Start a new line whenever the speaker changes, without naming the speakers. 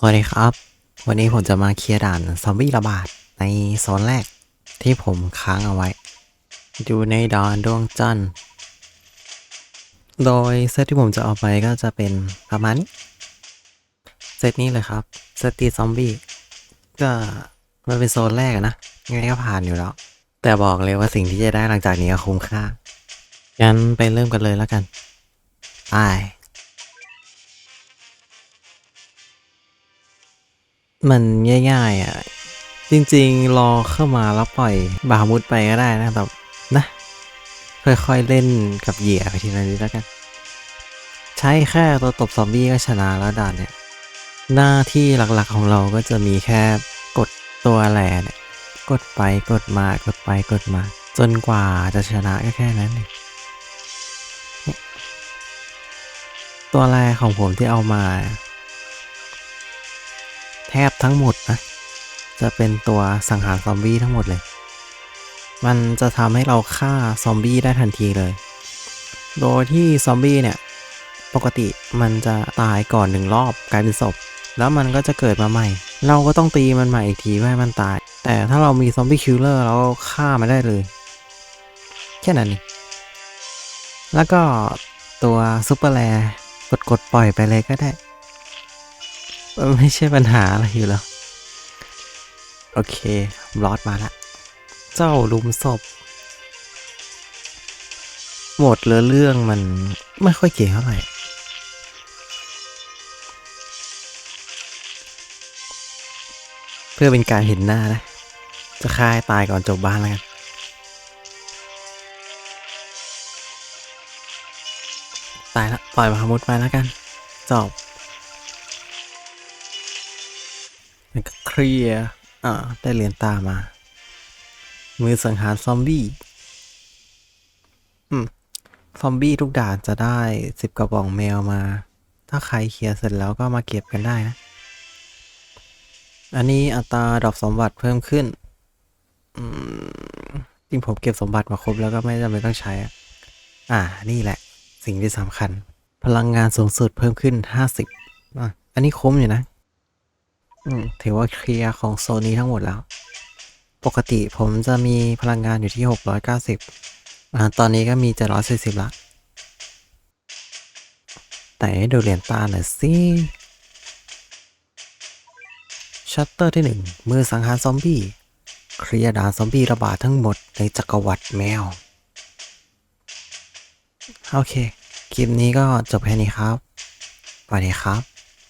สวัสดีครับ วันนี้ผมจะมาเคลียร์ด่านซอมบี้ระบาดในโซนแรกที่ผมค้างเอาไว้อยู่ในดอนดวงจันทร์โดยเซตที่ผมจะเอาไปก็จะเป็นประมาณนี้เซตนี้เลยครับเซตตีซอมบี้ก็มันเป็นโซนแรกนะยังไงก็ผ่านอยู่แล้ว แต่บอกเลยว่าสิ่งที่จะได้หลังจากนี้คุ้มค่างั้นไปเริ่มกันเลยแล้วกันไป มันง่ายๆอะ จริงๆ รอเข้ามาแล้วปล่อยบามุดไปก็ได้นะแบบนะ ค่อยๆ เล่นกับเหยื่อไปทีละนิดแล้วกัน ใช้แค่ตัวตบซอมบี้ก็ชนะแล้วด่านเนี่ย หน้าที่หลักๆของเราก็จะมีแค่กดตัวแหลเนี่ย กดไปกดมากดไปกดมา จนกว่าจะชนะก็แค่นั้นเนี่ยตัวแรกของผมที่เอามา แทบทั้งหมดนะ จะเป็นตัวสังหารซอมบี้ทั้งหมดเลย มันจะทำให้เราฆ่าซอมบี้ได้ทันทีเลย โดยที่ซอมบี้เนี่ย ปกติมันจะตายก่อนหนึ่งรอบกลายเป็นศพ แล้วมันก็จะเกิดมาใหม่ เราก็ต้องตีมันใหม่อีกทีเพื่อให้มันตาย แต่ถ้าเรามีซอมบี้คิลเลอร์เราก็ฆ่ามันได้เลย แค่นั้นแล้วก็ตัวซูเปอร์แรกดกดๆปล่อยไปเลยก็ได้ มันไม่ใช่ปัญหาอะไรอยู่แล้ว โอเครอดมาละเจ้าลุมศพหมดเรือเรื่องมันไม่ค่อยเก่งเท่าไหร่เพื่อเป็นการเห็นหน้านะ จะฆ่าให้ตายก่อนจบบ้านแล้วกันตายละปล่อยมามุดไปแล้วกัน จบ เคลียร์อ่า ได้เหรียญตามา มือสังหารซอมบี้ อืม ซอมบี้ทุกด่านจะได้สิบกระป๋องแมวมา ถ้าใครเคลียร์เสร็จแล้วก็มาเก็บกันได้นะ อันนี้อัตราดรอปสมบัติเพิ่มขึ้น อืม จริงผมเก็บสมบัติมาครบแล้วก็ไม่จำเป็นต้องใช้อะอ่า นี่แหละ สิ่งที่สำคัญ พลังงานสูงสุดเพิ่มขึ้นห้าสิบอะอันนี้คุ้มอยู่นะ ถือว่าเคลียร์ของโซนนี้ทั้งหมดแล้ว ปกติผมจะมีพลังงานอยู่ที่ 690อ่าตอนนี้ก็มี 740ละแต่ดูเหรียญตาหน่อยสิชัตเตอร์ที่ 1 มือสังหารซอมบี้ เคลียร์ด่านซอมบี้ระบาดทั้งหมดในจักรวรรดิแมว โอเค คลิปนี้ก็จบแค่นี้ครับสวัสดีครับ